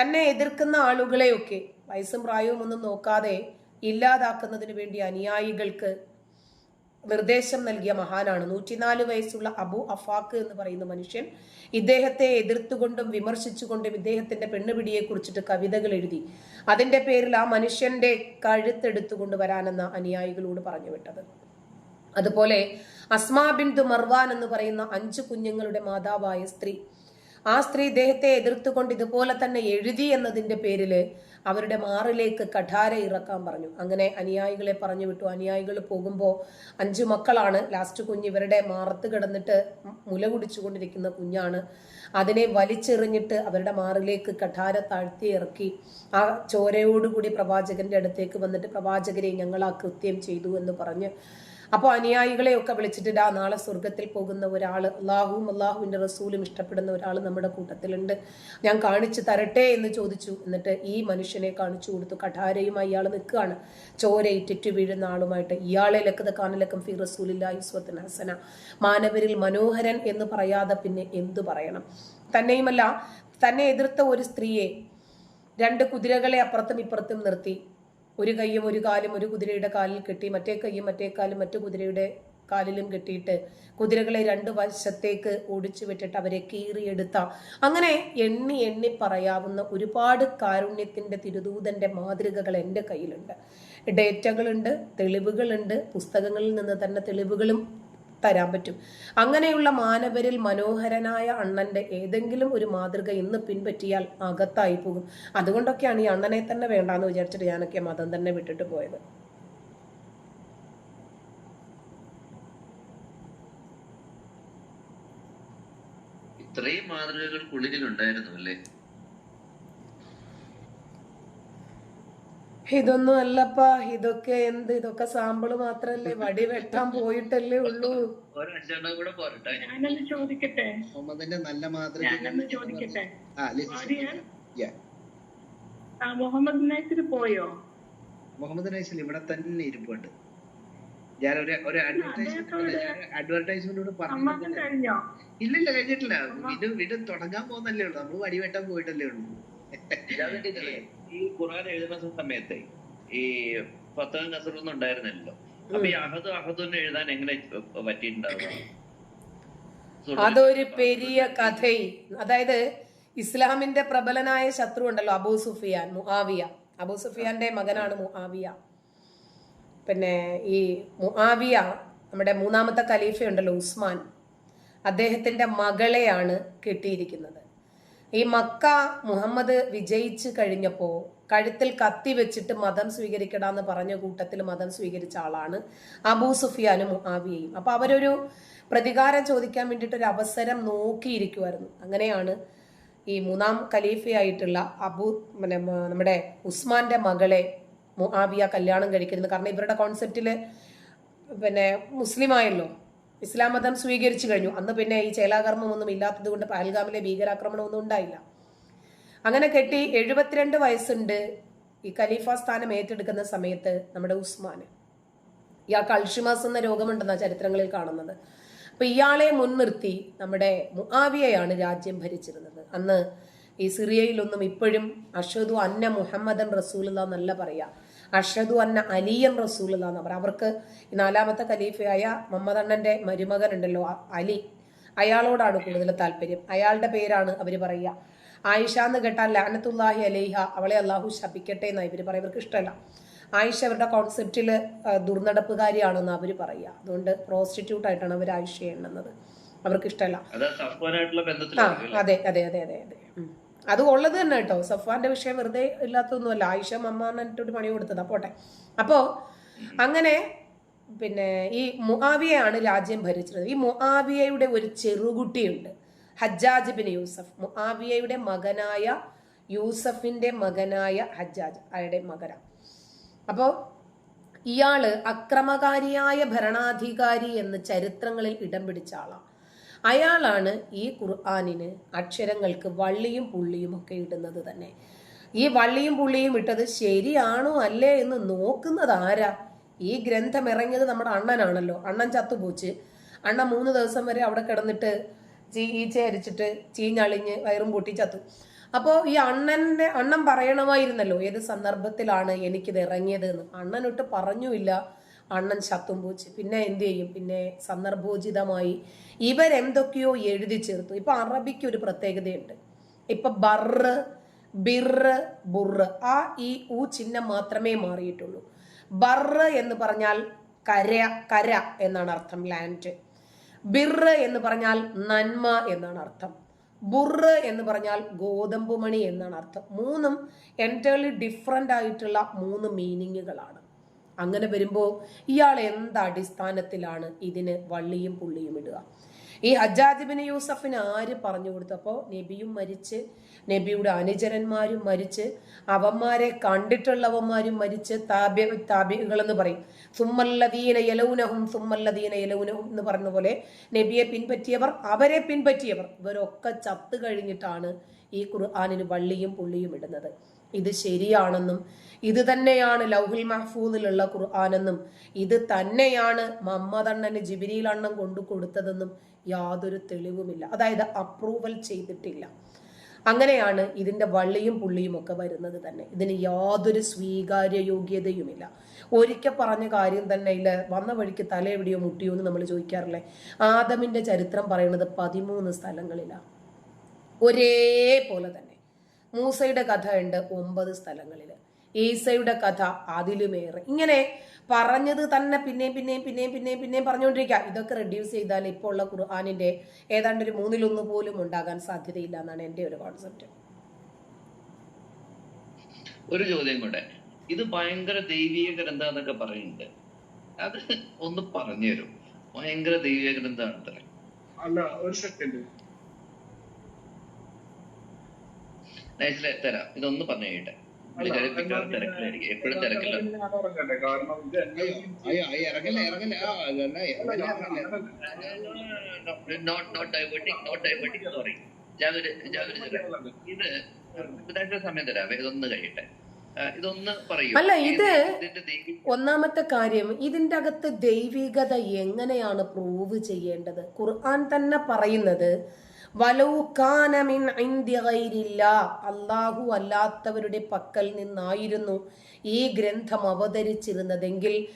തന്നെ എതിർക്കുന്ന ആളുകളെയൊക്കെ വയസ്സും പ്രായവും ഒന്നും നോക്കാതെ ഇല്ലാതാക്കുന്നതിന് വേണ്ടി അനുയായികൾക്ക് നിർദ്ദേശം നൽകിയ മഹാനാണ്. നൂറ്റിനാല് വയസ്സുള്ള അബു അഫാക്ക് എന്ന് പറയുന്ന മനുഷ്യൻ ഇദ്ദേഹത്തെ എതിർത്തുകൊണ്ടും വിമർശിച്ചുകൊണ്ടും ഇദ്ദേഹത്തിന്റെ പെണ്ണുപിടിയെ കുറിച്ചിട്ട് കവിതകൾ എഴുതി. അതിന്റെ പേരിൽ ആ മനുഷ്യന്റെ കഴുത്തെടുത്തുകൊണ്ട് വരാനെന്ന അനുയായികളോട് പറഞ്ഞു വിട്ടത്. അതുപോലെ അസ്മാ ബിന്ദു മർവാൻ എന്ന് പറയുന്ന അഞ്ച് കുഞ്ഞുങ്ങളുടെ മാതാവായ സ്ത്രീ. ആ സ്ത്രീ ഇദ്ദേഹത്തെ എതിർത്തുകൊണ്ട് ഇതുപോലെ തന്നെ എഴുതി എന്നതിന്റെ പേരിൽ അവരുടെ മാറിലേക്ക് കഠാര ഇറക്കാൻ പറഞ്ഞു. അങ്ങനെ അനുയായികളെ പറഞ്ഞു വിട്ടു. അനുയായികൾ പോകുമ്പോൾ അഞ്ചു മക്കളാണ്. ലാസ്റ്റ് കുഞ്ഞ് ഇവരുടെ മാറത്ത് കിടന്നിട്ട് മുല കുടിച്ചുകൊണ്ടിരിക്കുന്ന കുഞ്ഞാണ്. അതിനെ വലിച്ചെറിഞ്ഞിട്ട് അവരുടെ മാറിലേക്ക് കഠാര താഴ്ത്തി ഇറക്കി. ആ ചോരയോടുകൂടി പ്രവാചകന്റെ അടുത്തേക്ക് വന്നിട്ട് പ്രവാചകരെ ഞങ്ങൾ ആ കൃത്യം ചെയ്തു എന്ന് പറഞ്ഞ് അപ്പോൾ അനുയായികളെയൊക്കെ വിളിച്ചിട്ട് ആ നാളെ സ്വർഗത്തിൽ പോകുന്ന ഒരാൾ അള്ളാഹുവും അള്ളാഹുവിന്റെ റസൂലും ഇഷ്ടപ്പെടുന്ന ഒരാൾ നമ്മുടെ കൂട്ടത്തിലുണ്ട്. ഞാൻ കാണിച്ചു തരട്ടെ എന്ന് ചോദിച്ചു. എന്നിട്ട് ഈ മനുഷ്യനെ കാണിച്ചു കൊടുത്തു. കഠാരയുമായി ഇയാൾ നിൽക്കുകയാണ്. ചോരയിറ്റിറ്റു വീഴുന്ന ആളുമായിട്ട്. ഇയാളെ ലക്കത കാനലക്കം ഫി റസൂലില്ല ഇസ്വത്തിന് ഹസന. മാനവരിൽ മനോഹരൻ എന്ന് പറയാതെ പിന്നെ എന്തു പറയണം? തന്നെയുമല്ല തന്നെ എതിർത്ത ഒരു സ്ത്രീയെ രണ്ട് കുതിരകളെ അപ്പുറത്തും ഇപ്പുറത്തും നിർത്തി. ഒരു കൈയും ഒരു കാലും ഒരു കുതിരയുടെ കാലിൽ കെട്ടി മറ്റേ കൈയും മറ്റേ കാലും മറ്റു കുതിരയുടെ കാലിലും കെട്ടിയിട്ട് കുതിരകളെ രണ്ടു വശത്തേക്ക് ഓടിച്ചു വിട്ടിട്ട് അവരെ കീറിയെടുത്ത. അങ്ങനെ എണ്ണി എണ്ണി പറയാവുന്ന ഒരുപാട് കാരുണ്യത്തിന്റെ തിരുദൂതന്റെ മാതൃകകൾ എന്റെ കയ്യിലുണ്ട്. ഡേറ്റകളുണ്ട് തെളിവുകളുണ്ട് പുസ്തകങ്ങളിൽ നിന്ന് തന്നെ തെളിവുകളും തരാൻ പറ്റും. അങ്ങനെയുള്ള മാനവരിൽ മനോഹരനായ അണ്ണന്റെ ഏതെങ്കിലും ഒരു മാതൃക ഇന്ന് പിൻപറ്റിയാൽ അകത്തായി പോകും. അതുകൊണ്ടൊക്കെയാണ് ഈ അണ്ണനെ തന്നെ വേണ്ടാന്ന് വിചാരിച്ചിട്ട് ഞാനൊക്കെ മതം തന്നെ വിട്ടിട്ട് പോയത്. ഇത്രയും മാതൃകകൾ ഉണ്ടായിരുന്നു അല്ലേ ഇതൊന്നും അല്ലപ്പാ ഇതൊക്കെ എന്ത് ഇതൊക്കെ സാമ്പിൾ മാത്രല്ലേ? വടി വെട്ടാൻ പോയിട്ടല്ലേ ഉള്ളൂ. ഞാനൊന്ന് ചോദിക്കട്ടെ? മുഹമ്മദിന്റെ നല്ല മാതൃക ചോദിക്കട്ടെ? മുഹമ്മദ് നൈസിൽ പോയോ? മുഹമ്മദ് നൈസിൽ ഇവിടെ തന്നെ ഇരിപ്പുണ്ട്. ഞാൻ ഒരു ഒരു അഡ്വർടൈസ്മെന്റ് പറഞ്ഞു കഴിഞ്ഞോ? ഇല്ലില്ല കഴിഞ്ഞിട്ടില്ല. ഇത് വീട് തുടങ്ങാൻ പോകുന്നല്ലേ ഉള്ളൂ. വടി വെട്ടാൻ പോയിട്ടല്ലേ ഉള്ളൂ. ഈ ഖുർആൻ എഴുതുന്ന സമയത്തെ ഈ ഫത്തഹ നസറൊന്നും ഉണ്ടായിരുന്നില്ലല്ലോ. അപ്പൊ ഈ അഹദ് അഹദുന്ന് എഴുതാൻ എങ്ങനെ പറ്റിയിട്ടുണ്ടാവുക അതൊരു പെരിയ കഥ അതായത് ഇസ്ലാമിന്റെ പ്രബലനായ ശത്രു ഉണ്ടല്ലോ അബൂ സുഫിയാൻ മുഹാവിയ അബൂ സുഫിയാന്റെ മകനാണ് മുഹാവിയ പിന്നെ ഈ മുഹാവിയ നമ്മുടെ മൂന്നാമത്തെ ഖലീഫ ഉണ്ടല്ലോ ഉസ്മാൻ. അദ്ദേഹത്തിന്റെ മകളെയാണ് കെട്ടിയിരിക്കുന്നത്. ഈ മക്ക മുഹമ്മദ് വിജയിച്ചു കഴിഞ്ഞപ്പോൾ കഴുത്തിൽ കത്തി വെച്ചിട്ട് മതം സ്വീകരിക്കടാന്ന് പറഞ്ഞ കൂട്ടത്തിൽ മതം സ്വീകരിച്ച ആളാണ് അബൂ സുഫിയാനും ആവിയയും അപ്പൊ അവരൊരു പ്രതികാരം ചോദിക്കാൻ വേണ്ടിയിട്ട് ഒരു അവസരം നോക്കിയിരിക്കുമായിരുന്നു അങ്ങനെയാണ് ഈ മൂന്നാം ഖലീഫയായിട്ടുള്ള അബൂ പിന്നെ നമ്മുടെ ഉസ്മാന്റെ മകളെ മുആവിയ കല്യാണം കഴിക്കുന്നത്. കാരണം ഇവരുടെ കോൺസെപ്റ്റിൽ പിന്നെ മുസ്ലിമായല്ലോ. ഇസ്ലാം മതം സ്വീകരിച്ചു കഴിഞ്ഞു. അന്ന് പിന്നെ ഈ ചേലാകർമ്മം ഒന്നും ഇല്ലാത്തത് കൊണ്ട് പഹൽഗാമിലെ ഭീകരാക്രമണം ഒന്നും ഉണ്ടായില്ല. അങ്ങനെ കെട്ടി എഴുപത്തിരണ്ട് വയസ്സുണ്ട് ഈ ഖലീഫ സ്ഥാനം ഏറ്റെടുക്കുന്ന സമയത്ത് നമ്മുടെ ഉസ്മാൻ ഇയാൾക്ക് അൾഷിമാസ് എന്ന രോഗമുണ്ടെന്ന ചരിത്രങ്ങളിൽ കാണുന്നത്. അപ്പൊ ഇയാളെ മുൻനിർത്തി നമ്മുടെ മുആവിയയാണ് രാജ്യം ഭരിച്ചിരുന്നത്. അന്ന് ഈ സിറിയയിലൊന്നും ഇപ്പോഴും അഷദു അന്ന മുഹമ്മദൻ റസൂൽ എന്നല്ല പറയാ. അഷദു അന്ന അലിയൻ റസൂൽ എന്നാണ് പറയുക അവർക്ക് നാലാമത്തെ ഖലീഫയായ മുഹമ്മദ് അണ്ണന്റെ മരുമകൻ ഉണ്ടല്ലോ അലി. അയാളോടാണ് കൂടുതൽ താല്പര്യം. അയാളുടെ പേരാണ് അവർ പറയുക. ആയിഷ എന്ന് കേട്ടാൽ ലാനത്തുല്ലാഹി അലൈഹ അവളെ അള്ളാഹു ശപിക്കട്ടെ എന്നാണ് ഇവർ പറയുക ഇവർക്ക് ഇഷ്ടമല്ല. ആയിഷ അവരുടെ കോൺസെപ്റ്റിൽ ദുർനടപ്പുകാരിയാണെന്ന് അവർ പറയുക. അതുകൊണ്ട് പ്രോസ്റ്റിറ്റ്യൂട്ട് ആയിട്ടാണ് അവർ ആയിഷയെ എണ്ണുന്നത്. അവർക്ക് ഇഷ്ടമല്ല. അതെ ആ അതെ അതെ അതെ അതെ അതെ ഉള്ളത് തന്നെ കേട്ടോ. സഫ്വാന്റെ വിഷയം വെറുതെ ഇല്ലാത്തതൊന്നുമല്ല. ആയിഷ മമ്മാന്നിട്ടൊരു പണി കൊടുത്തതാ. പോട്ടെ. അപ്പോ അങ്ങനെ പിന്നെ ഈ മുആവിയയാണ് രാജ്യം ഭരിച്ചത്. ഈ മുആവിയയുടെ ഒരു ചെറുകുട്ടിയുണ്ട്. Hajjaj bin Yusuf. മുആവിയയുടെ മകനായ യൂസഫിന്റെ മകനായ ഹജ്ജാജ് അയാളുടെ മകന അപ്പോൾ ഇയാൾ അക്രമകാരിയായ ഭരണാധികാരി എന്ന് ചരിത്രങ്ങളിൽ ഇടം പിടിച്ച ആളാണ്. അയാളാണ് ഈ ഖുർആാനിന് അക്ഷരങ്ങൾക്ക് വള്ളിയും പുള്ളിയും ഒക്കെ ഇടുന്നത് തന്നെ. ഈ വള്ളിയും പുള്ളിയും ഇട്ടത് ശരിയാണോ അല്ലേ എന്ന് നോക്കുന്നത് ആരാ? ഈ ഗ്രന്ഥം ഇറങ്ങിയത് നമ്മുടെ അണ്ണനാണല്ലോ. അണ്ണൻ ചത്തുപോച്ച്. അണ്ണൻ മൂന്ന് ദിവസം വരെ അവിടെ കിടന്നിട്ട് ചീ ഈച്ച അരിച്ചിട്ട് ചീഞ്ഞളിഞ്ഞ് വയറും പൊട്ടി ചത്തു. അപ്പോൾ ഈ അണ്ണന്റെ അണ്ണൻ പറയണമായിരുന്നല്ലോ ഏത് സന്ദർഭത്തിലാണ് എനിക്കിത് ഇറങ്ങിയത് എന്ന്. അണ്ണനൊട്ട് പറഞ്ഞുമില്ല. അണ്ണൻ ശത്തും പൂച്ച്. പിന്നെ എന്ത് ചെയ്യും? പിന്നെ സന്ദർഭോചിതമായി ഇവരെന്തൊക്കെയോ എഴുതി ചേർത്തു. ഇപ്പൊ അറബിക്ക് ഒരു പ്രത്യേകതയുണ്ട്. ഇപ്പൊ ബറ് ബിറ് ബുറ് ആ ഈ ഊ ചിഹ്നം മാത്രമേ മാറിയിട്ടുള്ളൂ. ബറ് എന്ന് പറഞ്ഞാൽ കര കര എന്നാണ് അർത്ഥം ലാൻഡ് ബിറ് എന്ന് പറഞ്ഞാൽ നന്മ എന്നാണ് അർത്ഥം. ബുറ് എന്ന് പറഞ്ഞാൽ ഗോതമ്പ് മണി എന്നാണ് അർത്ഥം. മൂന്നും എന്റേർലി ഡിഫറെന്റ് ആയിട്ടുള്ള മൂന്ന് മീനിങ്ങുകളാണ് അങ്ങനെ വരുമ്പോൾ ഇയാൾ എന്ത് അടിസ്ഥാനത്തിലാണ് ഇതിന് വള്ളിയും പുള്ളിയും ഇടുക? ഈ ഹജ്ജാജിബിന് യൂസഫിന് ആര് പറഞ്ഞു കൊടുത്തപ്പോൾ നബിയും മരിച്ച് നബിയുടെ അനുചരന്മാരും മരിച്ച് അവന്മാരെ കണ്ടിട്ടുള്ളവന്മാരും മരിച്ച് താബ്യകൾ എന്ന് പറയും. സുമ്മല്ലദീന യലൗനഹും സുമ്മല്ലദീന യലൗനഹും എന്ന് പറഞ്ഞ പോലെ നബിയെ പിൻപറ്റിയവർ അവരെ പിൻപറ്റിയവർ ഇവരൊക്കെ ചത്തു കഴിഞ്ഞിട്ടാണ് ഈ ഖുർആാനിന് വള്ളിയും പുള്ളിയും ഇടുന്നത്. ഇത് ശരിയാണെന്നും ഇത് തന്നെയാണ് ലൗഹുൽ മഹ്ഫൂദിലുള്ള ഖുർആാനെന്നും ഇത് തന്നെയാണ് മമ്മദണ്ണന് ജിബിരിയിൽ അണ്ണം കൊണ്ടു കൊടുത്തതെന്നും യാതൊരു തെളിവുമില്ല. അതായത് അപ്രൂവൽ ചെയ്തിട്ടില്ല. അങ്ങനെയാണ് ഇതിന്റെ വള്ളിയും പുള്ളിയും ഒക്കെ വരുന്നത് തന്നെ. ഇതിന് യാതൊരു സ്വീകാര്യ യോഗ്യതയുമില്ല ഒരിക്കൽ പറഞ്ഞ കാര്യം തന്നെ ഇല്ല. വന്ന വഴിക്ക് തല എവിടെയോ മുട്ടിയോ എന്ന് നമ്മൾ ചോദിക്കാറില്ലേ? ആദമിന്റെ ചരിത്രം പറയുന്നത് പതിമൂന്ന് സ്ഥലങ്ങളിലാണ് ഒരേപോലെ തന്നെ. മൂസയുടെ കഥ ഉണ്ട് ഒമ്പത് സ്ഥലങ്ങളിൽ ഈസയുടെ കഥ അതിലുമേറെ. ഇങ്ങനെ പറഞ്ഞത് തന്നെ പിന്നെയും പിന്നെയും പിന്നെയും പിന്നെയും പിന്നെയും പറഞ്ഞുകൊണ്ടിരിക്കുക ഇതൊക്കെ റെഡ്യൂസ് ചെയ്താൽ ഇപ്പോൾ ഉള്ള ഖുർആാനിന്റെ ഏതാണ്ട് ഒരു മൂന്നിലൊന്ന് പോലും ഉണ്ടാകാൻ സാധ്യതയില്ല എന്നാണ് എന്റെ ഒരു കോൺസെപ്റ്റ് ഒരു ചോദ്യം കൂടെ. ഇത് ഭയങ്കര ദൈവീയ ഗ്രന്ഥം എന്നൊക്കെ പറയുന്നുണ്ട്. അത് ഒന്ന് പറഞ്ഞു തരും ഭയങ്കര ദൈവീയ ഗ്രന്ഥമാണ് അത്ര അല്ല ഒരു സെക്കൻഡ് നൈസിലെ തരാം ഇതൊന്ന് പറഞ്ഞു കഴിയട്ടെ പുള്ളിക്കാരി മിക്കവാറും തിരക്കിലായിരിക്കും എപ്പോഴും തിരക്കില്ല ഞാൻ ഉറങ്ങട്ടെ കാരണം ഇത് എന്നെ അയ്യോ അയ്യോ ഇറങ്ങല്ലേ ഇറങ്ങല്ലേ ആ അതല്ല, ഇറങ്ങല്ലേ, ഇറങ്ങല്ലേ. സോറി ഇത് സമയം തരാം. ഇതൊന്ന് കഴിയട്ടെ. ആ, ഇതൊന്ന് പറയൂ. അല്ല, ഇത് ഒന്നാമത്തെ കാര്യം ഇതിന്റെ അകത്ത് ദൈവികത എങ്ങനെയാണ് പ്രൂവ് ചെയ്യേണ്ടത്? ഖുർആൻ തന്നെ പറയുന്നത് അള്ളാഹു അല്ലാത്തവരുടെ പക്കൽ നിന്നായിരുന്നു ഈ ഗ്രന്ഥം അവതരിച്ചിരുന്നതെങ്കിൽ.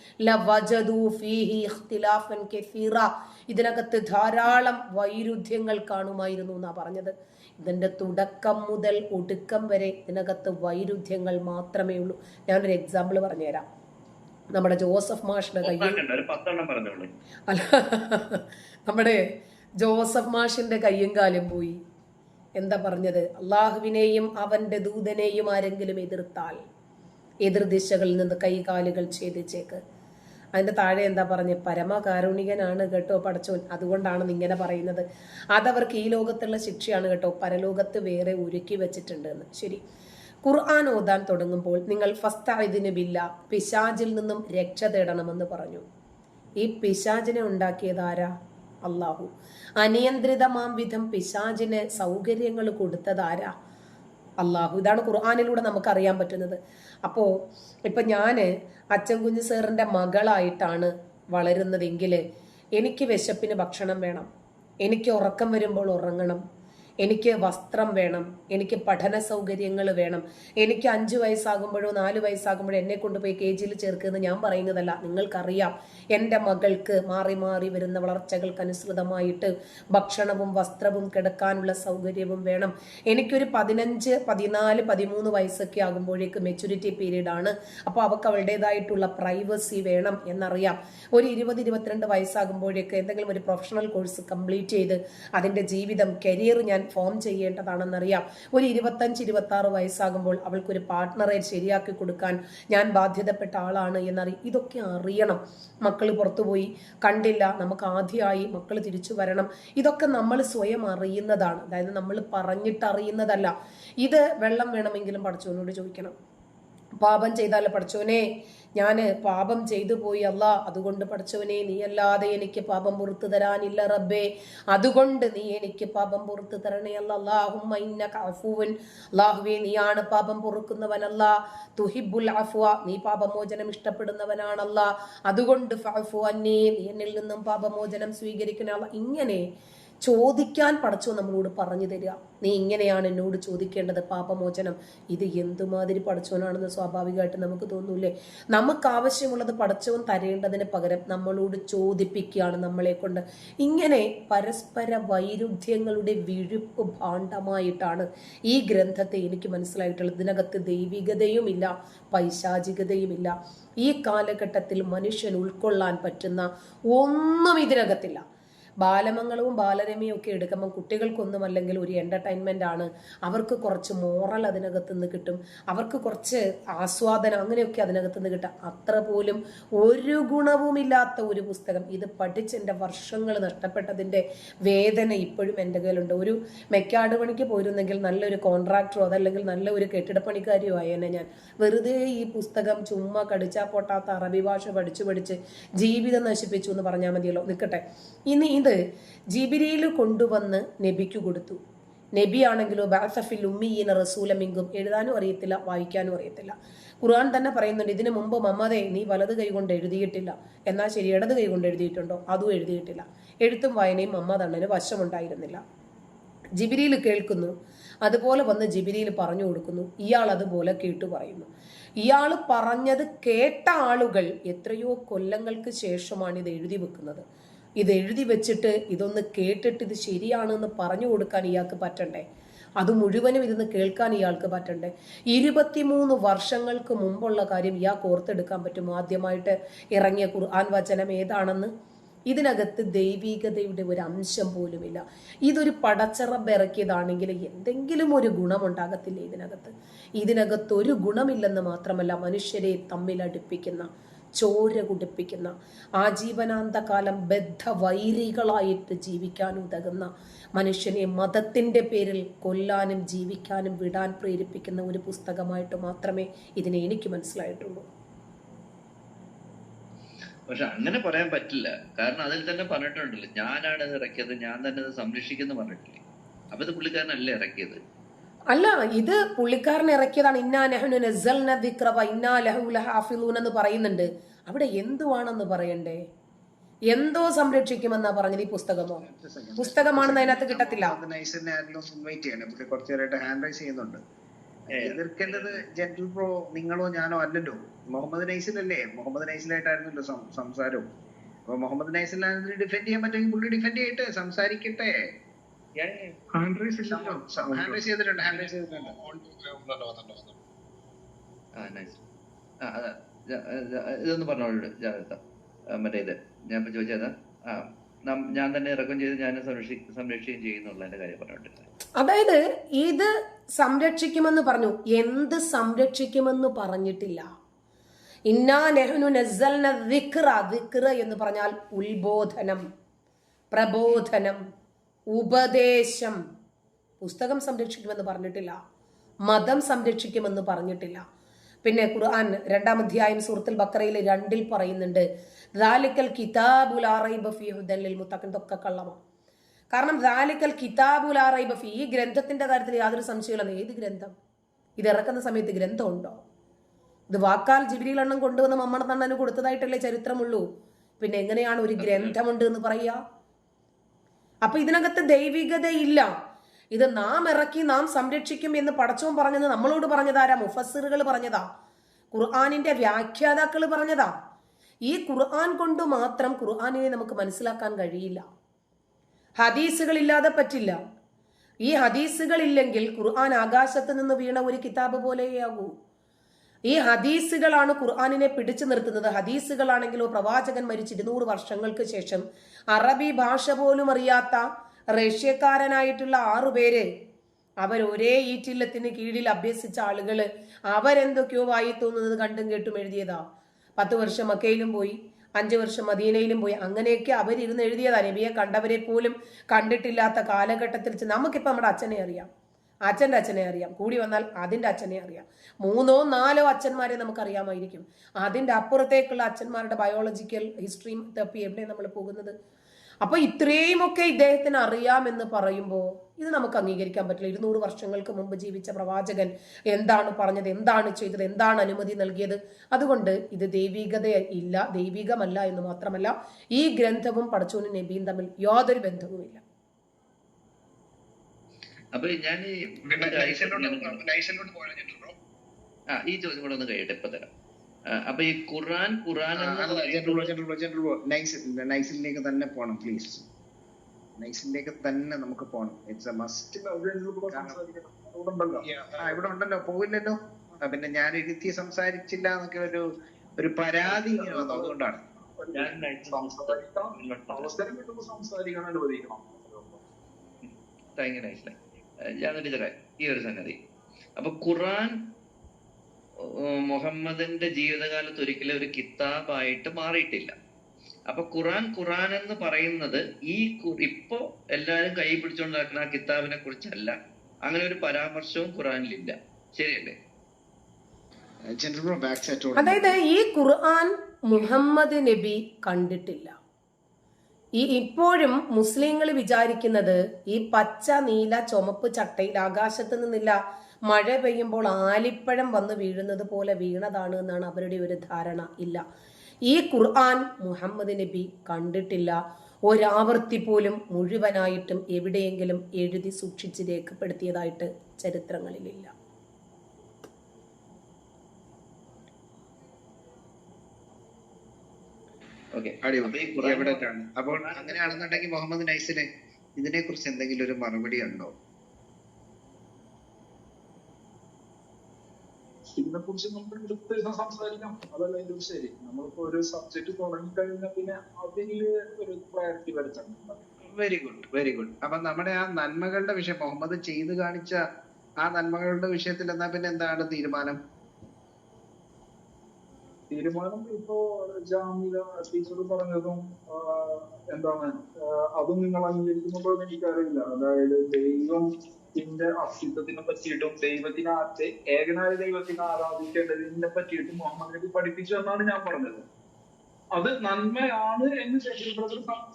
ഇതിനകത്ത് ധാരാളം വൈരുദ്ധ്യങ്ങൾ കാണുമായിരുന്നു എന്നാ പറഞ്ഞത്. ഇതിന്റെ തുടക്കം മുതൽ ഒടുക്കം വരെ ഇതിനകത്ത് വൈരുദ്ധ്യങ്ങൾ മാത്രമേ ഉള്ളൂ. ഞാനൊരു എക്സാമ്പിൾ പറഞ്ഞുതരാം. നമ്മുടെ ജോസഫ് മാഷിന്റെ കയ്യിൽ അല്ല നമ്മുടെ ജോസഫ് മാഷിന്റെ കയ്യും കാലും പോയി. എന്താ പറഞ്ഞത്? അള്ളാഹുവിനെയും അവന്റെ ദൂതനെയും ആരെങ്കിലും എതിർത്താൽ എതിർദിശകളിൽ നിന്ന് കൈകാലുകൾ ഛേദിച്ചേക്ക്. അതിന്റെ താഴെ എന്താ പറഞ്ഞ്? പരമകാരുണികനാണ് കേട്ടോ പടച്ചോൻ. അതുകൊണ്ടാണ് ഇങ്ങനെ പറയുന്നത്. അതവർക്ക് ഈ ലോകത്തുള്ള ശിക്ഷയാണ് കേട്ടോ. പരലോകത്ത് വേറെ ഒരുക്കി വെച്ചിട്ടുണ്ട് എന്ന് ശരി. ഖുർആൻ ഓതാൻ തുടങ്ങുമ്പോൾ നിങ്ങൾ ഫസ്തായതിന് ബില്ല പിശാജിൽ നിന്നും രക്ഷ തേടണമെന്ന് പറഞ്ഞു. ഈ പിശാജിനെ ഉണ്ടാക്കിയത് ആരാ? അള്ളാഹു അനിയന്ത്രിതമാം വിധം പിശാജിന് സൗകര്യങ്ങൾ കൊടുത്തതാരാ? അള്ളാഹു ഇതാണ് ഖുർആാനിലൂടെ നമുക്ക് അറിയാൻ പറ്റുന്നത്. അപ്പോൾ ഇപ്പം ഞാൻ അച്ഛൻ കുഞ്ഞ് സാറിന്റെ മകളായിട്ടാണ് വളരുന്നതെങ്കിൽ എനിക്ക് വിശപ്പിന് ഭക്ഷണം വേണം. എനിക്ക് ഉറക്കം വരുമ്പോൾ ഉറങ്ങണം. എനിക്ക് വസ്ത്രം വേണം എനിക്ക് പഠന സൗകര്യങ്ങൾ വേണം. എനിക്ക് അഞ്ച് വയസ്സാകുമ്പോഴോ നാല് വയസ്സാകുമ്പോഴോ എന്നെ കൊണ്ടുപോയി കെ ജിയിൽ ചേർക്കുമെന്ന് ഞാൻ പറയുന്നതല്ല. നിങ്ങൾക്കറിയാം എന്റെ മകൾക്ക് മാറി മാറി വരുന്ന വളർച്ചകൾക്കനുസൃതമായിട്ട് ഭക്ഷണവും വസ്ത്രവും കിടക്കാനുള്ള സൗകര്യവും വേണം. എനിക്കൊരു പതിനഞ്ച് പതിനാല് പതിമൂന്ന് വയസ്സൊക്കെ ആകുമ്പോഴേക്ക് മെച്യൂരിറ്റി പീരീഡ് ആണ്. അപ്പോൾ അവൾക്ക് അവളുടേതായിട്ടുള്ള പ്രൈവസി വേണം എന്നറിയാം. ഒരു ഇരുപത് ഇരുപത്തിരണ്ട് വയസ്സാകുമ്പോഴേക്ക് എന്തെങ്കിലും ഒരു പ്രൊഫഷണൽ കോഴ്സ് കംപ്ലീറ്റ് ചെയ്ത് അതിന്റെ ജീവിതം കരിയർ ഞാൻ ഫോം ചെയ്യേണ്ടതാണെന്നറിയാം. ഒരു ഇരുപത്തഞ്ച് ഇരുപത്തി ആറ് വയസ്സാകുമ്പോൾ അവൾക്കൊരു പാർട്ട്ണറെ ശരിയാക്കി കൊടുക്കാൻ ഞാൻ ബാധ്യതപ്പെട്ട ആളാണ് എന്നറി ഇതൊക്കെ അറിയണം. മക്കൾ പുറത്തുപോയി കണ്ടില്ല നമുക്ക് ആദ്യമായി മക്കൾ തിരിച്ചു വരണം. ഇതൊക്കെ നമ്മൾ സ്വയം അറിയുന്നതാണ്. അതായത് നമ്മൾ പറഞ്ഞിട്ടറിയുന്നതല്ല. ഇത് വെള്ളം വേണമെങ്കിലും പഠിച്ചവനോട് ചോദിക്കണം. പാപം ചെയ്താൽ പഠിച്ചവനെ ഞാൻ പാപം ചെയ്തു പോയി അല്ല അതുകൊണ്ട് പഠിച്ചവനെ നീ അല്ലാതെ എനിക്ക് പാപം പുറത്തു തരാനില്ല റബ്ബേ. അതുകൊണ്ട് നീ എനിക്ക് പാപം പുറത്തു തരണേ അല്ല. അല്ലാഹും അഫുവൻ. അള്ളാഹുവേ നീയാണ് പാപം പൊറുക്കുന്നവനല്ല തുഹിബുൽ അഫ്വ നീ പാപമോചനം ഇഷ്ടപ്പെടുന്നവനാണല്ല. അതുകൊണ്ട് ഫഅഫു അന്നേ നീ എന്നിൽ നിന്നും പാപമോചനം സ്വീകരിക്കണ ഇങ്ങനെ ചോദിക്കാൻ പടച്ചോ നമ്മളോട് പറഞ്ഞു തരിക. നീ ഇങ്ങനെയാണ് എന്നോട് ചോദിക്കേണ്ടത് പാപമോചനം. ഇത് എന്തുമാതിരി പടച്ചോനാണെന്ന് സ്വാഭാവികമായിട്ട് നമുക്ക് തോന്നൂലേ നമുക്ക് ആവശ്യമുള്ളത് പഠിച്ചോൻ തരേണ്ടതിന് പകരം നമ്മളോട് ചോദിപ്പിക്കുകയാണ് നമ്മളെ കൊണ്ട് ഇങ്ങനെ പരസ്പര വൈരുദ്ധ്യങ്ങളുടെ വിഴുപ്പ് ഭാണ്ഡമായിട്ടാണ് ഈ ഗ്രന്ഥത്തെ എനിക്ക് മനസ്സിലായിട്ടുള്ളത്. ഇതിനകത്ത് ദൈവികതയുമില്ല പൈശാചികതയുമില്ല ഈ കാലഘട്ടത്തിൽ മനുഷ്യൻ ഉൾക്കൊള്ളാൻ പറ്റുന്ന ഒന്നും ഇതിനകത്തില്ല. ബാലമംഗളവും ബാലരമയും ഒക്കെ എടുക്കുമ്പോൾ കുട്ടികൾക്കൊന്നും അല്ലെങ്കിൽ ഒരു എന്റർടൈൻമെന്റ് ആണ്. അവർക്ക് കുറച്ച് മോറൽ അതിനകത്ത് നിന്ന് കിട്ടും. അവർക്ക് കുറച്ച് ആസ്വാദനം അങ്ങനെയൊക്കെ അതിനകത്ത് നിന്ന് കിട്ടും. അത്ര പോലും ഒരു ഗുണവുമില്ലാത്ത ഒരു പുസ്തകം. ഇത് പഠിച്ച് എന്റെ വർഷങ്ങൾ നഷ്ടപ്പെട്ടതിന്റെ വേദന ഇപ്പോഴും എന്റെ കയ്യിലുണ്ട്. ഒരു മെക്കാട് പണിക്ക് പോയിരുന്നെങ്കിൽ നല്ലൊരു കോൺട്രാക്ടറോ അതല്ലെങ്കിൽ നല്ല ഒരു കെട്ടിടപ്പണിക്കാരിയോ ആയേനെ ഞാൻ. വെറുതെ ഈ പുസ്തകം ചുമ്മാ കടിച്ചാ പൊട്ടാത്ത അറബി ഭാഷ പഠിച്ചു പഠിച്ച് ജീവിതം നശിപ്പിച്ചു എന്ന് പറഞ്ഞാൽ മതിയല്ലോ. നിൽക്കട്ടെ ഇനി ഇത് ജിബിരിയിൽ കൊണ്ടുവന്ന് നബിക്ക് കൊടുത്തു. നബി ആണെങ്കിലോ ബാസഫിൽ ഉമ്മിയീന റസൂലമിങ്കും എഴുതാനും അറിയത്തില്ല വായിക്കാനും അറിയത്തില്ല. ഖുർആൻ തന്നെ പറയുന്നുണ്ട് ഇതിനു മുമ്പ് മമ്മദേ നീ വലത് കൈ കൊണ്ട് എഴുതിയിട്ടില്ല. എന്നാൽ ശരി ഇടത് കൈ കൊണ്ട് എഴുതിയിട്ടുണ്ടോ? അതും എഴുതിയിട്ടില്ല. എഴുത്തും വായനയും മമ്മദ് അണ്ണന് വശമുണ്ടായിരുന്നില്ല. ജിബിരിയിൽ കേൾക്കുന്നു. അതുപോലെ വന്ന് ജിബിരിയിൽ പറഞ്ഞു കൊടുക്കുന്നു. ഇയാൾ അതുപോലെ കേട്ടു പറയുന്നു. ഇയാൾ പറഞ്ഞത് കേട്ട ആളുകൾ എത്രയോ കൊല്ലങ്ങൾക്ക് ശേഷമാണ് ഇത് എഴുതി വെക്കുന്നത്. ഇത് എഴുതി വെച്ചിട്ട് ഇതൊന്ന് കേട്ടിട്ട് ഇത് ശരിയാണെന്ന് പറഞ്ഞു കൊടുക്കാൻ ഇയാൾക്ക് പറ്റണ്ടേ? അത് മുഴുവനും ഇരുന്ന് കേൾക്കാൻ ഇയാൾക്ക് പറ്റണ്ടേ? ഇരുപത്തിമൂന്ന് വർഷങ്ങൾക്ക് മുമ്പുള്ള കാര്യം ഇയാൾക്ക് ഓർത്തെടുക്കാൻ പറ്റും ആദ്യമായിട്ട് ഇറങ്ങിയ ഖുർആൻ വചനം ഏതാണെന്ന്? ഇതിനകത്ത് ദൈവികതയുടെ ഒരു അംശം പോലുമില്ല. ഇതൊരു പടച്ചറബ് ഇറക്കിയതാണെങ്കിൽ എന്തെങ്കിലും ഒരു ഗുണമുണ്ടാകത്തില്ല ഇതിനകത്ത്? ഇതിനകത്ത് ഒരു ഗുണമില്ലെന്ന് മാത്രമല്ല മനുഷ്യരെ തമ്മിൽ അടുപ്പിക്കുന്ന ചോര കുടിപ്പിക്കുന്ന ആജീവനാന്തകാലം ബദ്ധവൈരികളായിട്ട് ജീവിക്കാൻ ഉതകുന്ന മനുഷ്യനെ മതത്തിന്റെ പേരിൽ കൊല്ലാനും ജീവിക്കാനും വിടാൻ പ്രേരിപ്പിക്കുന്ന ഒരു പുസ്തകമായിട്ട് മാത്രമേ ഇതിനെ എനിക്ക് മനസ്സിലായിട്ടുള്ളൂ. പക്ഷെ അങ്ങനെ പറയാൻ പറ്റില്ല. കാരണം അതിൽ തന്നെ പറഞ്ഞിട്ടുണ്ടല്ലോ ഞാനാണ് ഇത് ഇറക്കിയത് ഞാൻ തന്നെ ഇത് സംരക്ഷിക്കുന്നു പറഞ്ഞിട്ടില്ലേ? അപ്പൊ ഇത് പുള്ളിക്കാരനല്ലേ ഇറക്കിയത്? അല്ല ഇത് പുള്ളിക്കാരൻ ഇറക്കിയതാണ് ഇന്നാ നെഹ്നു നസൽന ദിക്ര വ ഇന്നാ ലഹു ലഹാഫിളൂൻ എന്ന് പറയുന്നുണ്ട്. അവിടെ എന്തുവാണെന്ന് പറയണ്ടേ? എന്തോ സംരക്ഷിക്കുമെന്നാ പറഞ്ഞത് ഈ പുസ്തകമോ? പുസ്തകമാണെന്ന് അതിനകത്ത് കിട്ടത്തില്ല. എതിർക്കേണ്ടത് ജെന്റൽ പ്രോ നിങ്ങളോ ഞാനോ അല്ലല്ലോ. മുഹമ്മദ് നൈസിലല്ലേ? മുഹമ്മദ് നൈസിലായിട്ടായിരുന്നല്ലോ സംസാരവും. അപ്പൊ മുഹമ്മദ് നൈസിലാണെങ്കിൽ ഡിഫെൻഡ് ചെയ്യാൻ പറ്റുമെങ്കിൽ പുള്ളി ഡിഫെൻഡ് ചെയ്യട്ടെ സംസാരിക്കട്ടെ. ഹാൻഡ് റൈസ് ചെയ്തിട്ടുണ്ട്? ഹാൻഡ് റൈസ് ചെയ്തിട്ടുണ്ട് ആ നൈസ് ആ ഇതൊന്ന് പറഞ്ഞോളൂ ജാഗ്രത മറ്റേ ഇത്. ഞാൻ ഇപ്പൊ ചോദിച്ചതാ ആ ഞാൻ തന്നെ ഇറക്കം ചെയ്ത് ഞാൻ സംരക്ഷി സംരക്ഷിക്കുകയും ചെയ്യുന്നുള്ളതിന്റെ കാര്യം പറഞ്ഞോണ്ടിരുന്നത് അതായത് ഇത് സംരക്ഷിക്കുമെന്ന് പറഞ്ഞു. എന്ത് സംരക്ഷിക്കുമെന്ന് പറഞ്ഞിട്ടില്ല. ഇന്നാ നെഹ്നു നസ്സൽന ദിക്റ ദിക്റ എന്ന് പറഞ്ഞാൽ ഉത്ബോധനം പ്രബോധനം. ഉപദേശം. പുസ്തകം സംരക്ഷിക്കുമെന്ന് പറഞ്ഞിട്ടില്ല. മതം സംരക്ഷിക്കുമെന്ന് പറഞ്ഞിട്ടില്ല. പിന്നെ ഖുർആൻ രണ്ടാം അധ്യായം സൂറത്തുൽ ബക്കറയിൽ രണ്ടിൽ പറയുന്നുണ്ട് ദാലിക്കൽ കിതാബുൽ മുത്തഖിൻ. ഇതൊക്കെ കള്ളമാണ് കാരണം ദാലിക്കൽ കിതാബുൽ ആറൈബ ഫീ ഈ ഗ്രന്ഥത്തിന്റെ കാര്യത്തിൽ യാതൊരു സംശയമില്ല ഏത് ഗ്രന്ഥം? ഇത് ഇറക്കുന്ന സമയത്ത് ഗ്രന്ഥം ഉണ്ടോ? ഇത് വാക്കാൽ ജിബിരിയിലെണ്ണം കൊണ്ടുവന്ന് മമ്മണ തണ്ണന് കൊടുത്തതായിട്ടല്ലേ ചരിത്രമുള്ളൂ. പിന്നെ എങ്ങനെയാണ് ഒരു ഗ്രന്ഥമുണ്ട് എന്ന് പറയുക? അപ്പൊ ഇതിനകത്ത് ദൈവികതയില്ല. ഇത് നാം ഇറക്കി നാം സംരക്ഷിക്കും എന്ന് പടച്ചവൻ പറഞ്ഞത് നമ്മളോട് പറഞ്ഞതാരാ? മുഫസ്സിറുകൾ പറഞ്ഞതാ. ഖുർആാനിന്റെ വ്യാഖ്യാതാക്കൾ പറഞ്ഞതാ. ഈ ഖുർആൻ കൊണ്ട് മാത്രം ഖുർആാനിനെ നമുക്ക് മനസ്സിലാക്കാൻ കഴിയില്ല. ഹദീസുകൾ ഇല്ലാതെ പറ്റില്ല. ഈ ഹദീസുകൾ ഇല്ലെങ്കിൽ ഖുർആൻ ആകാശത്ത് നിന്ന് വീണ ഒരു കിതാബ് പോലെയാകൂ. ഈ ഹദീസുകളാണ് ഖുർആാനിനെ പിടിച്ചു നിർത്തുന്നത്. ഹദീസുകളാണെങ്കിലോ പ്രവാചകൻ മരിച്ച് ഇരുന്നൂറ് വർഷങ്ങൾക്ക് ശേഷം അറബി ഭാഷ പോലും അറിയാത്ത റഷ്യക്കാരനായിട്ടുള്ള ആറുപേര് അവർ ഒരേ ഈറ്റില്ലത്തിന് കീഴിൽ അഭ്യസിച്ച ആളുകൾ അവരെന്തൊക്കെയോ വായി തോന്നുന്നത് കണ്ടും കേട്ടും എഴുതിയതാ. പത്ത് വർഷം മക്കയിലും പോയി അഞ്ച് വർഷം മദീനയിലും പോയി അങ്ങനെയൊക്കെ അവരിരുന്ന് എഴുതിയതാ. നബിയെ കണ്ടവരെ പോലും കണ്ടിട്ടില്ലാത്ത കാലഘട്ടത്തിൽ നമുക്കിപ്പോൾ നമ്മുടെ അച്ഛനെ അറിയാം. അച്ഛന്റെ അച്ഛനെ അറിയാം. കൂടി വന്നാൽ അതിന്റെ അച്ഛനെ അറിയാം. മൂന്നോ നാലോ അച്ഛന്മാരെ നമുക്കറിയാമായിരിക്കും. അതിന്റെ അപ്പുറത്തേക്കുള്ള അച്ഛന്മാരുടെ ബയോളജിക്കൽ ഹിസ്റ്ററിയും തപ്പി എവിടെ നമ്മൾ പോകുന്നത്? അപ്പൊ ഇത്രയുമൊക്കെ ഇദ്ദേഹത്തിന് അറിയാമെന്ന് പറയുമ്പോൾ ഇത് നമുക്ക് അംഗീകരിക്കാൻ പറ്റില്ല. ഇരുന്നൂറ് വർഷങ്ങൾക്ക് മുമ്പ് ജീവിച്ച പ്രവാചകൻ എന്താണ് പറഞ്ഞത്? എന്താണ് ചെയ്തത്? എന്താണ് അനുമതി നൽകിയത്? അതുകൊണ്ട് ഇത് ദൈവികത ഇല്ല ദൈവികമല്ല എന്ന് മാത്രമല്ല ഈ ഗ്രന്ഥവും പടച്ചോനും നബിയും തമ്മിൽ യാതൊരു ബന്ധവുമില്ല. അപ്പൊ ഞാൻ ഈ ആ ഈ ചോദ്യം കൂടെ ഒന്ന് കഴിയട്ടെ ഇപ്പൊ തരാം. അപ്പൊ ഈ ഖുറാൻ ഖുറാൻ നൈസ് നൈസിലേക്ക് തന്നെ പോണം പ്ലീസ് നൈസിലേക്ക് തന്നെ നമുക്ക് പോണം. ഇറ്റ്സ് എ മസ്റ്റ് ഉണ്ടല്ലോ. ആ ഇവിടെ ഉണ്ടല്ലോ. പോവില്ലല്ലോ. പിന്നെ ഞാൻ ഇരുത്തി സംസാരിച്ചില്ല എന്നൊക്കെ ഒരു ഒരു പരാതി ഇങ്ങനെ വന്നു അതുകൊണ്ടാണ്. താങ്ക് യു നൈസ്ലെ ഞാൻ ടീച്ചറെ ഈ ഒരു സംഗതി. അപ്പൊ ഖുറാൻ മുഹമ്മദിന്റെ ജീവിതകാലത്ത് ഒരിക്കലും ഒരു കിതാബായിട്ട് മാറിയിട്ടില്ല. അപ്പൊ ഖുറാൻ ഖുറാൻ എന്ന് പറയുന്നത് ഈ ഇപ്പോ എല്ലാവരും കൈ പിടിച്ചുകൊണ്ട് നടക്കുന്ന ആ കിതാബിനെ കുറിച്ചല്ല. അങ്ങനെ ഒരു പരാമർശവും ഖുറാനിലില്ല ശരിയല്ലേ? ജനറൽ ബ്രോ ബാക്ക് ചാറ്റ് അതായത് ഈ ഖുർആൻ മുഹമ്മദ് നബി കണ്ടിട്ടില്ല. ഈ ഇപ്പോഴും മുസ്ലിങ്ങൾ വിചാരിക്കുന്നത് ഈ പച്ച നീല ചുമപ്പ് ചട്ടയിൽ ആകാശത്ത് നിന്നില്ല മഴ പെയ്യുമ്പോൾ ആലിപ്പഴം വന്ന് വീഴുന്നത് പോലെ വീണതാണ് എന്നാണ് അവരുടെ ഒരു ധാരണ. ഇല്ല. ഈ ഖുർആൻ മുഹമ്മദ് നബി കണ്ടിട്ടില്ല. ഒരാവർത്തി പോലും മുഴുവനായിട്ടും എവിടെയെങ്കിലും എഴുതി സൂക്ഷിച്ച് രേഖപ്പെടുത്തിയതായിട്ട് ചരിത്രങ്ങളിലില്ല ഓക്കെ അടിപൊളി ഈ ഖുറാൻ എവിടെയാണ് അപ്പോൾ അങ്ങനെയാണെന്നുണ്ടെങ്കിൽ മുഹമ്മദ് നൈസിന് ഇതിനെ കുറിച്ച് എന്തെങ്കിലും ഒരു മറുപടി ഉണ്ടോ? ഇതിനെ കുറിച്ച് നമുക്ക് എടുത്ത് സംസാരിക്കാം. അതല്ല ഇതിൽ ശരി. നമ്മളിപ്പോ ഒരു സബ്ജക്ട് തുടങ്ങിക്കഴിഞ്ഞാൽ പിന്നെ അതിൽ ഒരു ക്ലാരിറ്റി വരുത്തുന്നുണ്ട് വെരി ഗുഡ് വെരി ഗുഡ് അപ്പൊ നമ്മുടെ ആ നന്മകളുടെ വിഷയം മുഹമ്മദ് ചെയ്തു കാണിച്ച ആ നന്മകളുടെ വിഷയത്തിൽ എന്നാ പിന്നെ എന്താണ് തീരുമാനം? തീരുമാനം ഇപ്പോ ജാമ്യത ടീച്ചർ പറഞ്ഞതും എന്താണ് അതും നിങ്ങൾ അംഗീകരിക്കുന്നുണ്ടോ എന്ന് എനിക്കറിയില്ല. അതായത് ദൈവത്തിന്റെ അസ്തിത്വത്തിനെ പറ്റിയിട്ടും ദൈവത്തിനെ ഏകനായ ദൈവത്തിനെ ആരാധിക്കേണ്ടതിനെ പറ്റിയിട്ടും മുഹമ്മദ് നബി പഠിപ്പിച്ചു എന്നാണ് ഞാൻ പറഞ്ഞത്. അത് നന്മയാണ് എന്ന്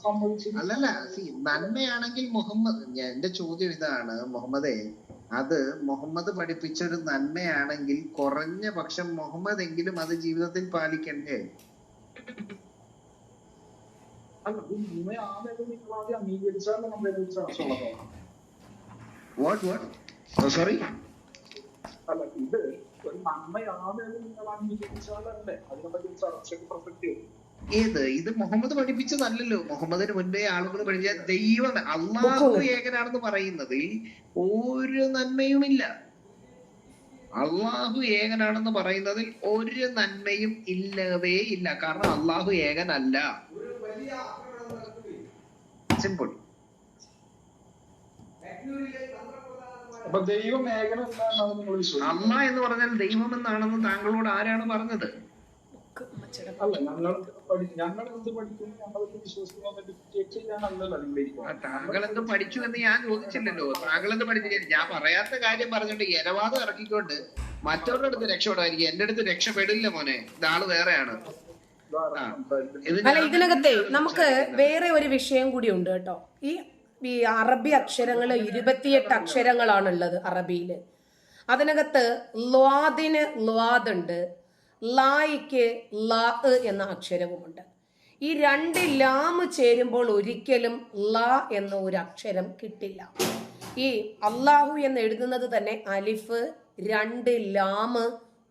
സമ്മതിച്ചു അല്ലല്ല നന്മയാണെങ്കിൽ മുഹമ്മദ് എന്റെ ചോദ്യം ഇതാണ് മുഹമ്മദേ അത് മുഹമ്മദ് പഠിപ്പിച്ച ഒരു നന്മയാണെങ്കിൽ കുറഞ്ഞ പക്ഷം മുഹമ്മദ് എങ്കിലും അത് ജീവിതത്തിൽ പാലിക്കണ്ടേ? വാട്ട് വാട്ട് സോറി അല്ല ഇത് ഒരു നന്മയാണ് നിങ്ങൾ അംഗീകരിച്ചാലല്ലേ? അതിനെപ്പറ്റി ചർച്ചയ്ക്ക് പ്രസക്തി വരും. ഏത്? ഇത് മുഹമ്മദ് പഠിപ്പിച്ചതല്ലല്ലോ. മുഹമ്മദിന് മുൻപേ ആളുകൾ പഠിച്ച ദൈവം അള്ളാഹു ഏകനാണെന്ന് പറയുന്നതിൽ ഒരു നന്മയുമില്ല. അള്ളാഹു ഏകനാണെന്ന് പറയുന്നതിൽ ഒരു നന്മയും ഇല്ലവേ ഇല്ല. കാരണം അള്ളാഹു ഏകനല്ല. സിമ്പിൾ വിശ്വസിക്കുന്നത്? എന്ന് പറഞ്ഞാൽ ദൈവം എന്നാണെന്ന് താങ്കളോട് ആരാണ് പറഞ്ഞത്? അല്ല ഞങ്ങൾ പഠി- ഞങ്ങൾ എന്ത് താങ്കൾ പഠിച്ചു എന്ന് ഞാൻ ചോദിച്ചില്ലല്ലോ. താങ്കൾ എന്ത് പഠിച്ചു? ഞാൻ പറയാത്ത കാര്യം പറഞ്ഞിട്ട് ഇരവാദം ഇറക്കിക്കൊണ്ട് മറ്റവരുടെ അടുത്ത് രക്ഷപ്പെടുമായിരിക്കും എന്റെ അടുത്ത് രക്ഷപ്പെടില്ല മോനെ. ഇതാൾ വേറെയാണ്. അല്ല ഇതിനകത്തെ നമുക്ക് വേറെ ഒരു വിഷയം കൂടി ഉണ്ട് കേട്ടോ. ഈ ഈ അറബി അക്ഷരങ്ങൾ ഇരുപത്തിയെട്ട് അക്ഷരങ്ങളാണുള്ളത് അറബിയിൽ അതിനകത്ത് ല്വാദിന് ല്വാദ് ഉണ്ട്. ലായിക്ക് ലാ എന്ന അക്ഷരവുമുണ്ട്. ഈ രണ്ട് ലാമ് ചേരുമ്പോൾ ഒരിക്കലും ലാ എന്ന ഒരു അക്ഷരം കിട്ടില്ല. ഈ അള്ളാഹു എന്ന് എഴുതുന്നത് തന്നെ അലിഫ് രണ്ട് ലാമ്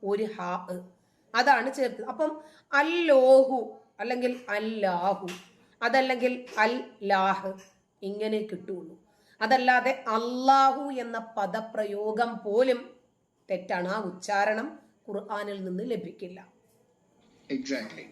ഒരു ഹാ അതാണ് ചേർത്തത്. അപ്പം അല്ലോഹു അല്ലെങ്കിൽ അല്ലാഹു അതല്ലെങ്കിൽ അൽ ലാഹ് ഇങ്ങനെ കിട്ടുള്ളൂ. അതല്ലാതെ അല്ലാഹു എന്ന പദപ്രയോഗം പോലും തെറ്റാണ്. ആ ഉച്ചാരണം ഖുർആനിൽ നിന്ന് ലഭിക്കില്ല. എക്സാക്ട്ലി